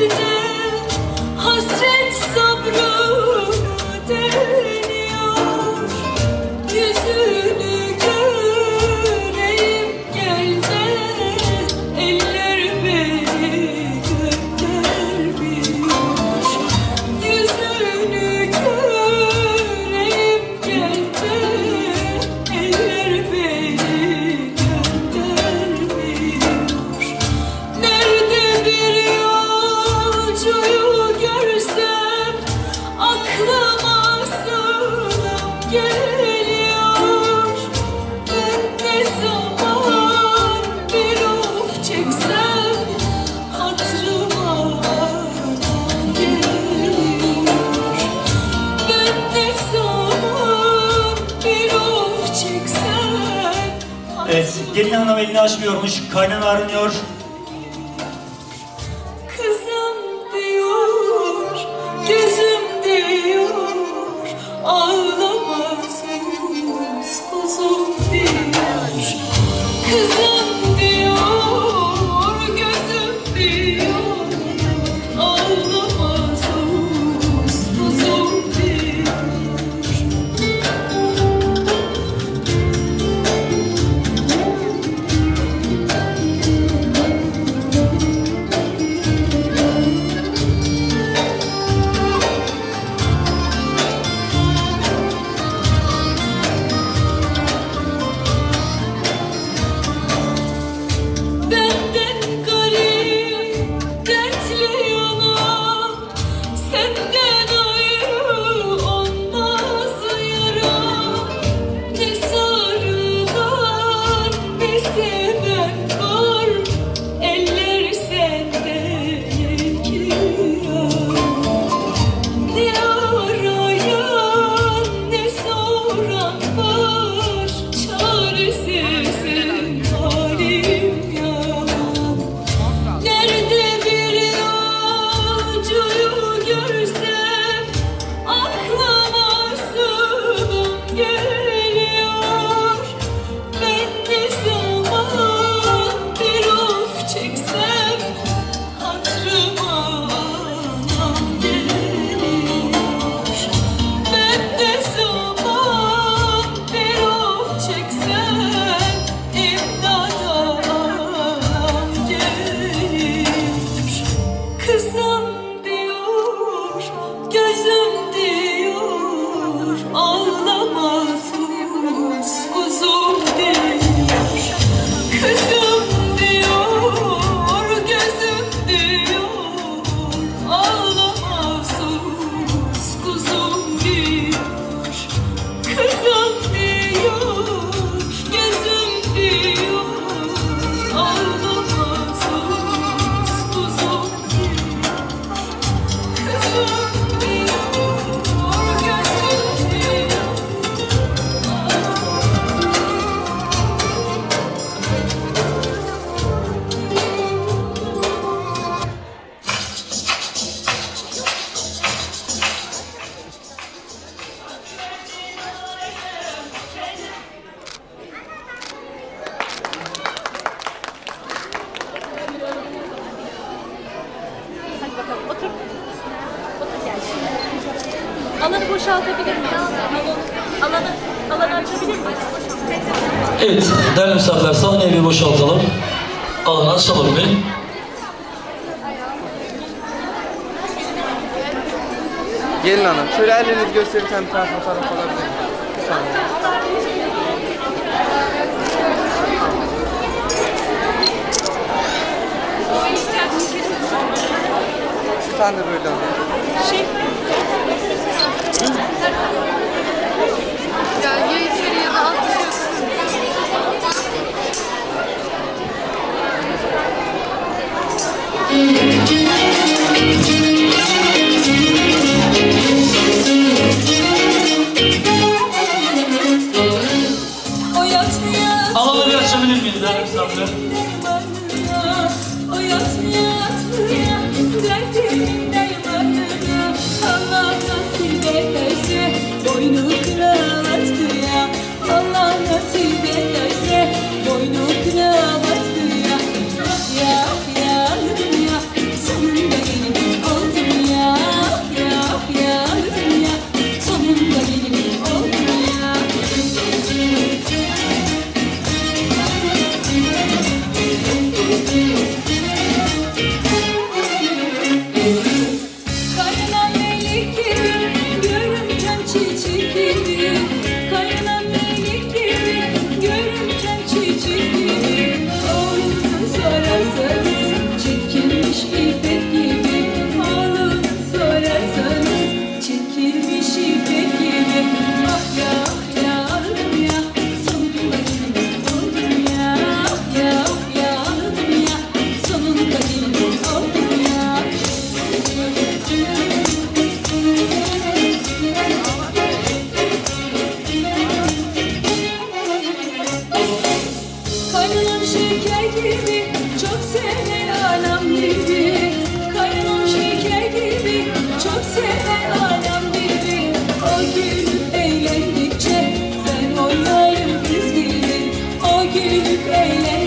You. Gelin hanım elini açmıyormuş, karnın ağrınıyor, Evet, değerli misafirler sahneyi bir boşaltalım. Alanı açalım bir. Gelin hanım, şöyle ellerinizi gösterirken bir tane fotoğraf alabilir miyim? Bir tane de böyle alayım. Şey, güzel bir sahne. Amen.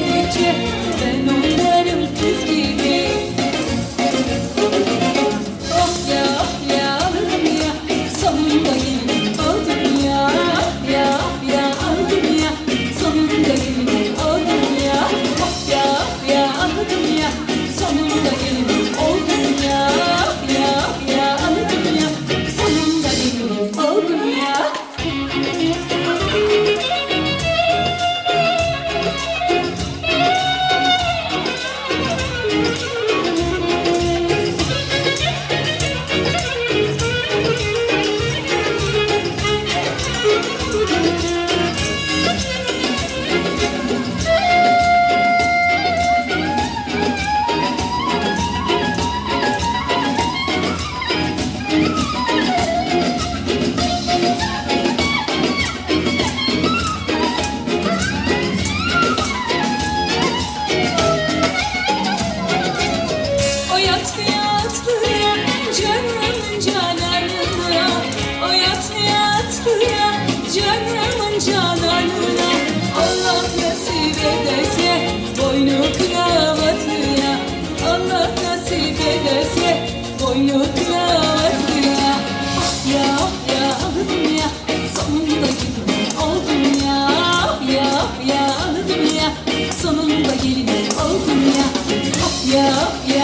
yeah, yeah.